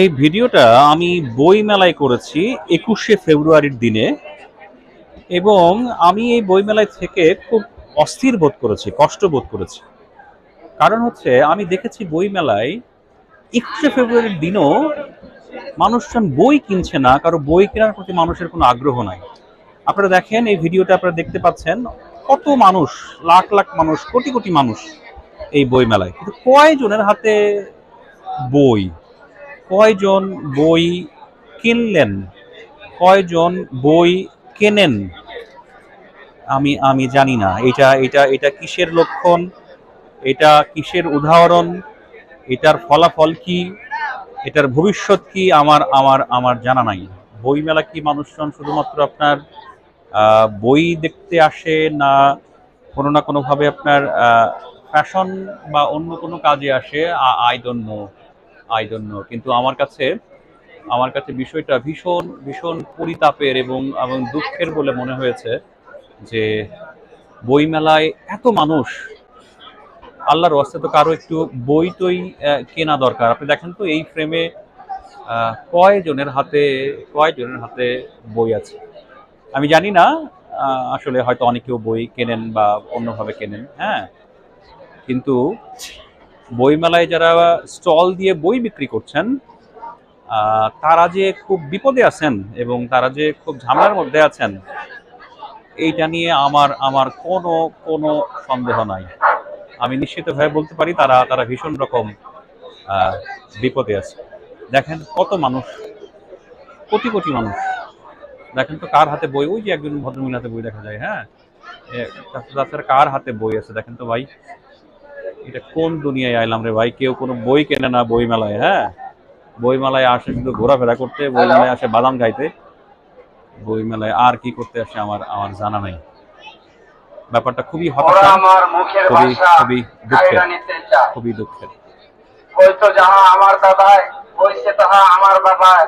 এই ভিডিওটা আমি বই মেলায় করেছি একুশে ফেব্রুয়ারির দিনে। এবং আমি এই বই মেলায় থেকে খুব অস্থির বোধ করেছি, কষ্ট বোধ করেছি। কারণ হচ্ছে, আমি দেখেছি বই মেলায় একুশে ফেব্রুয়ারির দিনও মানুষজন বই কিনছে না, কারও বই কেনার প্রতি মানুষের কোনো আগ্রহ নাই। আপনারা দেখেন, এই ভিডিওটা আপনারা দেখতে পাচ্ছেন কত মানুষ, লাখ লাখ মানুষ, কোটি কোটি মানুষ এই বই মেলায় কিন্তু কয়জনের হাতে বই? কয়জন বই কিনলেন? কয়জন বই কেনেন? আমি আমি জানি না। এটা এটা এটা কিসের লক্ষণ? এটা কিসের উদাহরণ? এটার ফলাফল কি? এটার ভবিষ্যৎ কি? আমার আমার আমার জানা নাই। বইমেলা কি মানুষজন শুধুমাত্র আপনার বই দেখতে আসে না কোনো না কোনোভাবে আপনার ফ্যাশন বা অন্য কোনো কাজে আসে? I don't know I know কিন্তু আমার কাছে আমার কাছে বিষয়টা ভীষণ ভীষণ পরিতাপের এবং এবং দুঃখের বলে মনে হয়েছে যে বইমেলায় এত মানুষ, আল্লাহর ওয়াস্তে তো কারও একটু বই টই কেনা দরকার। আপনি দেখেন তো এই ফ্রেমে কয়জনের হাতে কয়জনের হাতে বই আছে? আমি জানি না আসলে হয়তো অনেকেও বই কেনেন বা অন্যভাবে কেনেন হ্যাঁ? কিন্তু বইমেলায় যারা স্টল দিয়ে বই বিক্রি করছেন তারা যে খুব বিপদে আছেন এবং তারা যে খুব ঝামেলার মধ্যে আছেন, এইটা নিয়ে আমার আমার কোনো কোনো সন্দেহ নাই। আমি নিশ্চিতভাবে বলতে পারি তারা তারা ভীষণ রকম বিপদে আছে। দেখেন কত মানুষ, কোটি কোটি মানুষ। দেখেন তো কার হাতে বই, ওই যে একজন ভদ্রমহিলা হাতে বই দেখা যায় হ্যাঁ? তাছাড়া কার হাতে বই আছে? দেখেন তো ভাই এটা কোন দুনিয়ায় আইলাম রে ভাই? কেউ কোনো বই কেনে না বই মেলায় হ্যাঁ? বই মেলায় আসে শুধু ঘোরাফেরা করতে বই মেলায় আসে বাদাম খাইতে। বই মেলায় আর কি করতে আসে আমার আমার জানা নাই। ব্যাপারটা খুবই হতাশা খুবই খুবই দুঃখের খুবই দুঃখের। হয়তো যাহা আমার দাদায় হয়েছে তাহা আমার বাবায়